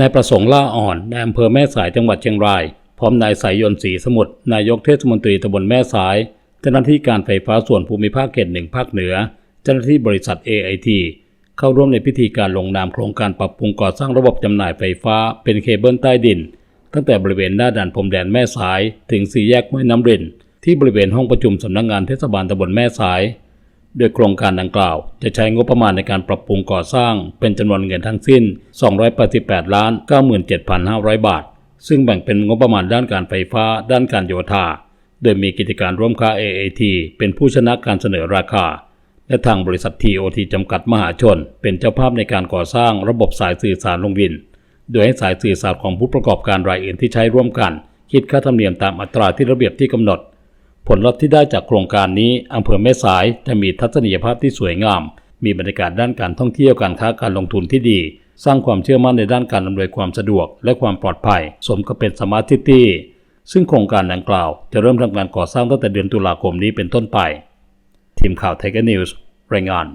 นายประสงค์ล่าอ่อนนายอำเภอแม่สายจังหวัดเชียงราย พร้อมนายสายยนต์ศรีสมุทรนายกเทศมนตรีตำบลแม่สาย เจ้าหน้าที่การไฟฟ้าส่วนภูมิภาคเขตหนึ่งภาคเหนือ เจ้าหน้าที่บริษัท AIT เข้าร่วมในพิธีการลงนามโครงการปรับปรุงก่อสร้างระบบจำหน่ายไฟฟ้า เป็นเคเบิลใต้ดิน ตั้งแต่บริเวณหน้าด่านพรมแดนแม่สาย ถึงสี่แยกห้วยน้ำรินที่บริเวณห้องประชุมสำนักงงานเทศบาลตำบลแม่สาย โดยโครงการดังกล่าว จะใช้งบประมาณในการปรับปรุงก่อสร้าง เป็นจำนวนเงินทั้งสิ้น 288ล้าน97,500 บาท ซึ่งแบ่งเป็นงบประมาณด้านการไฟฟ้า ด้านการโยธา โดยมีกิจการร่วมค้า AAT เป็นผู้ชนะการเสนอราคา และทางบริษัท TOT จำกัดมหาชน เป็นเจ้าภาพในการก่อสร้างระบบสายสื่อสารลงดิน โดยให้สายสื่อสารของผู้ประกอบการรายอื่นที่ใช้ร่วมกัน คิดค่าธรรมเนียมตามอัตราที่ระเบียบที่กำหนด ผลลัพธ์ที่ได้จากโครงการนี้อำเภอแม่สายจะมีทัศนียภาพที่สวยงาม มีบรรยากาศด้านการท่องเที่ยวการค้าการลงทุนที่ดี สร้างความเชื่อมั่นในด้านการอำนวยความสะดวก และความปลอดภัย สมกับเป็นสมาร์ทซิตี้ซึ่งโครงการดังกล่าวจะเริ่มทำการก่อสร้างตั้งแต่เดือนตุลาคมนี้เป็นต้นไป ทีมข่าวไทยกนิวส์รายงาน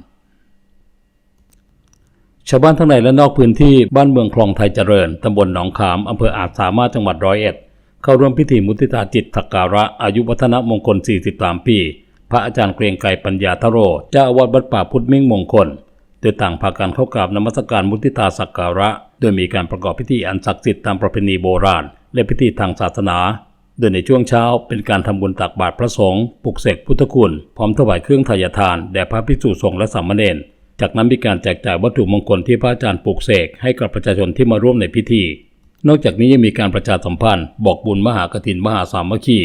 ชาวบ้านทั้งในและนอกพื้นที่บ้านเมืองคลองไทยเจริญ ตำบลหนองขาม อำเภออาจสามารถจังหวัดร้อยเอ็ด เข้าร่วมพิธีมุติตาจิตสักการะอายุวัฒนมงคล 43 ปี พระอาจารย์เกรียงไกรปัญญาทโรเจ้าอาวาสวัดป่าพุทธมิ่งมงคลโดยต่างพากันเข้ากราบนมัสการมุติตาสักการะ โดยมีการประกอบพิธีอันศักดิ์สิทธิ์ตามประเพณีโบราณ และพิธีทางศาสนา โดยในช่วงเช้าเป็นการทำบุญตักบาตรพระสงฆ์ปลุกเสกพุทธคุณ พร้อมถวายเครื่องทายทานแด่พระภิกษุสงฆ์และสามเณรจากนั้นมีการแจกจ่ายวัตถุมงคลที่พระอาจารย์ปลูกเสกให้กับประชาชนที่มาร่วมในพิธี นอกจากนี้ยังมีการประชาสัมพันธ์ บอกบุญมหากฐินมหาสามัคคี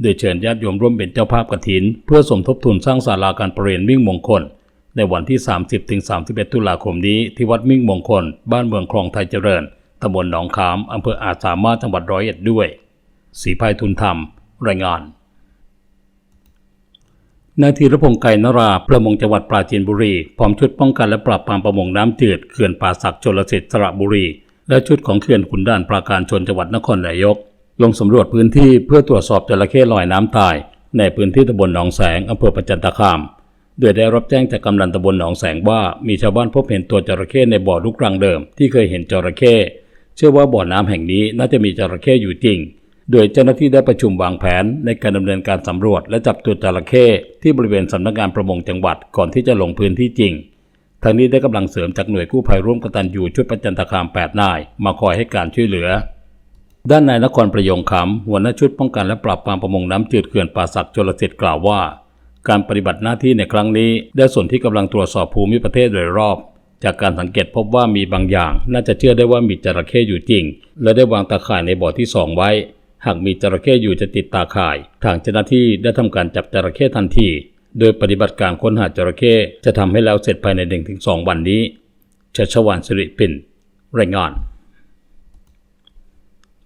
โดยเชิญญาติโยมร่วมเป็นเจ้าภาพกฐิน เพื่อสมทบทุนสร้างศาลาการประเรียนมิ่งมงคล ในวันที่ 30-31 ตุลาคมนี้ที่วัดมิ่งมงคล บ้านเมืองคลองไทยเจริญตำบลหนองขามอำเภออาจสามารถจังหวัดร้อยเอ็ดด้วยศรีภัยทุนธรรม รายงานนายธีรพงศ์ไก่นราประมงจังหวัดปราจีนบุรี พร้อมชุดป้องกันและปราบปรามประมงน้ำจืดเขื่อนป่าสักชลสิทธิ์สระบุรี และชุดของเขื่อนขุนด่านปราการชนจังหวัดนครนายก ลงสำรวจพื้นที่เพื่อตรวจสอบจระเข้ลอยน้ำตาย ในพื้นที่ตำบลหนองแสงอำเภอประจันตคาม โดยได้รับแจ้งจากกำนันตำบลหนองแสงว่ามีชาวบ้านพบเห็นตัวจระเข้ในบ่อลูกรังเดิม ที่เคยเห็นจระเข้เชื่อว่าบ่อน้ำแห่งนี้น่าจะมีจระเข้อยู่จริง โดยเจ้าหน้าที่ได้ประชุมวางแผนในการดำเนินการสำรวจและจับตัวจระเข้ที่บริเวณสำนักงานประมงจังหวัดก่อนที่จะลงพื้นที่จริง ทางนี้ได้กำลังเสริมจากหน่วยกู้ภัยร่วมกตันยูชุดประจันตคาม 8 นาย มาคอยให้การช่วยเหลือ ด้านนายนครประยงคำหัวหน้าชุดป้องกันและปราบปรามประมงน้ำจืดเขื่อนป่าสักชลสิทธิ์กล่าวว่า การปฏิบัติหน้าที่ในครั้งนี้ได้ส่วนที่กำลังตรวจสอบภูมิประเทศโดยรอบ จากการสังเกตพบว่ามีบางอย่าง น่าจะเชื่อได้ว่ามีจระเข้อยู่จริง และได้วางตาข่ายในบ่อที่สองไว้ หากมีจระเข้อยู่จะติดตาข่าย ทางเจ้าหน้าที่ได้ทำการจับจระเข้ทันที โดยปฏิบัติการค้นหาจระเข้จะทำให้แล้วเสร็จภายใน 1-2 วันนี้ชัชวานสิริปินรายงาน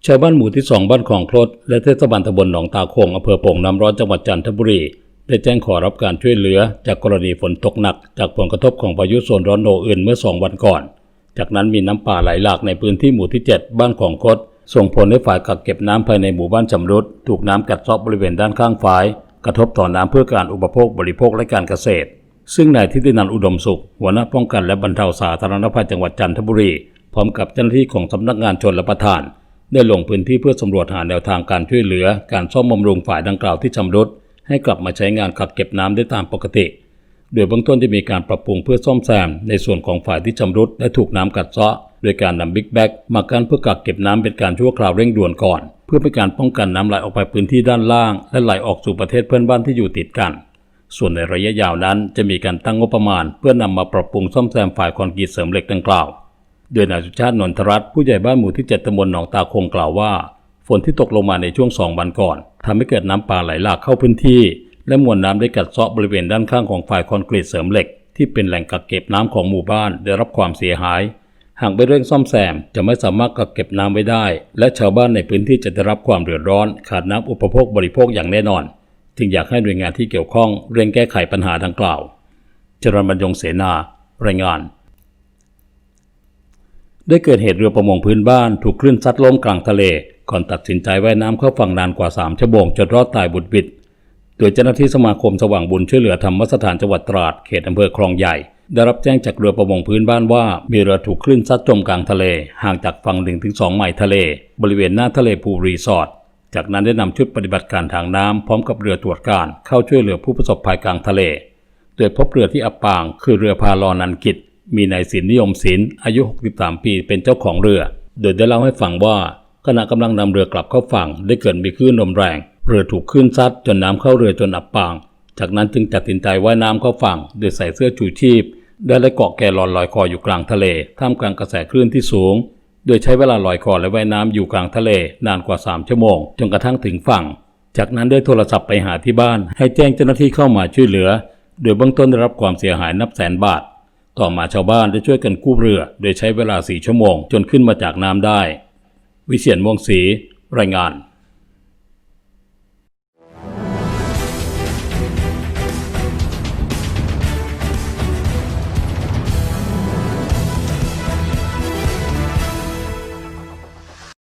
ชาวบ้านหมู่ที่ 2 บ้านของคลดและเทศบาลตำบลหนองตาโคงอำเภอโป่งน้ำร้อนจังหวัดจันทบุรีได้แจ้งขอรับการช่วยเหลือจากกรณีฝนตกหนัก จากผลกระทบของพายุโซนร้อนโนอื่นเมื่อ 2 วันก่อน จากนั้นมีน้ำป่าไหลหลากในพื้นที่หมู่ที่ 7 บ้านของคดส่งผลให้ฝ่ายกักเก็บน้ำภายในหมู่บ้านชำรุดถูกน้ำกัดเซาะบริเวณด้านข้างฝาย กระทบต่อน้ำเพื่อการอุปโภคบริโภคและการเกษตร ซึ่งนายทิตินันท์อุดมสุข หัวหน้าป้องกันและบรรเทาสาธารณภัยจังหวัดจันทบุรี พร้อมกับเจ้าหน้าที่ของสำนักงานชนรับประทาน ได้ลงพื้นที่เพื่อสำรวจหาแนวทางการช่วยเหลือ การซ่อมบำรุงฝ่ายดังกล่าวที่ชำรุดให้กลับมาใช้งานกักเก็บน้ำได้ตามปกติ โดยเบื้องต้นจะมีการปรับปรุงเพื่อซ่อมแซมในส่วนของฝ่ายที่ชำรุดและถูกน้ำกัดเซาะ โดยการนำบิ๊กแบ็กมากั้นเพื่อกักเก็บน้ำเป็นการชั่วคราวเร่งด่วนก่อน เพื่อเป็นการป้องกันน้ำไหลออกไปพื้นที่ด้านล่าง และไหลออกสู่ประเทศเพื่อนบ้านที่อยู่ติดกัน ส่วนในระยะยาวนั้นจะมีการตั้งงบประมาณ เพื่อนำมาปรับปรุงซ่อมแซมฝ่ายคอนกรีตเสริมเหล็กดังกล่าว โดยนายสุชาตินนทรัตน์ผู้ใหญ่บ้านหมู่ที่7ตำบลหนองตาคงกล่าวว่า ฝนที่ตกลงมาในช่วงสองวันก่อนทำให้เกิดน้ำป่าไหลหลากเข้าพื้นที่ และมวลน้ำได้กัดเซาะบริเวณด้านข้างของฝ่ายคอนกรีตเสริมเหล็กที่เป็นแหล่งกักเก็บน้ำของหมู่บ้านได้รับความเสียหาย หากไม่เร่งซ่อมแซมจะไม่สามารถกักเก็บน้ำไว้ได้ และชาวบ้านในพื้นที่จะได้รับความเดือดร้อน ขาดน้ำอุปโภคบริโภคอย่างแน่นอน จึงอยากให้หน่วยงานที่เกี่ยวข้องเร่งแก้ไขปัญหาดังกล่าวจรญบรรยงเสนา รายงาน ได้เกิดเหตุเรือประมงพื้นบ้านถูกคลื่นซัดล้มกลางทะเล ก่อนตัดสินใจว่ายน้ำเข้าฝั่งนานกว่า 3 ชั่วโมงจนรอดตายบุดบิด โดยเจ้าหน้าที่สมาคมสว่างบุญช่วยเหลือธรรมสถานจังหวัดตราด เขตอำเภอคลองใหญ่ ได้รับแจ้งจากเรือประมงพื้นบ้านว่า มีเรือถูกคลื่นซัดจมกลางทะเล ห่างจากฝั่ง 1-2 ไมล์ทะเล บริเวณหน้าทะเลภูรีสอร์ทจากนั้นได้นำชุดปฏิบัติการทางน้ำพร้อมกับเรือตรวจการเข้าช่วยเหลือผู้ประสบภัยกลางทะเล โดยพบเรือที่อับปาง คือเรือพาลอนันกิจ มีนายสินนิยมศิลอายุ 63 ปีเป็นเจ้าของเรือ โดยได้เล่าให้ฟังว่า ขณะกำลังนำเรือกลับเข้าฝั่งได้เกิดมีคลื่นลมแรง เรือถูกคลื่นซัดจนน้ำเข้าเรือจนอับปาง จากนั้นจึงตัดสินใจว่ายน้ำเข้าฝั่งโดยใส่เสื้อชูชีพได้และเกาะแกลอนลอยคออยู่กลางทะเล ท่ามกลางกระแสคลื่นที่สูง โดยใช้เวลาลอยคอและว่ายน้ำอยู่กลางทะเล นานกว่า 3 ชั่วโมง จนกระทั่งถึงฝั่ง จากนั้นได้โทรศัพท์ไปหาที่บ้าน ให้แจ้งเจ้าหน้าที่เข้ามาช่วยเหลือ โดยเบื้องต้นได้รับความเสียหายนับแสนบาท ต่อมาชาวบ้านได้ช่วยกันกู้เรือ โดยใช้เวลา 4 ชั่วโมง จนขึ้นมาจากน้ำได้ วิเชียนม่วงศรีรายงาน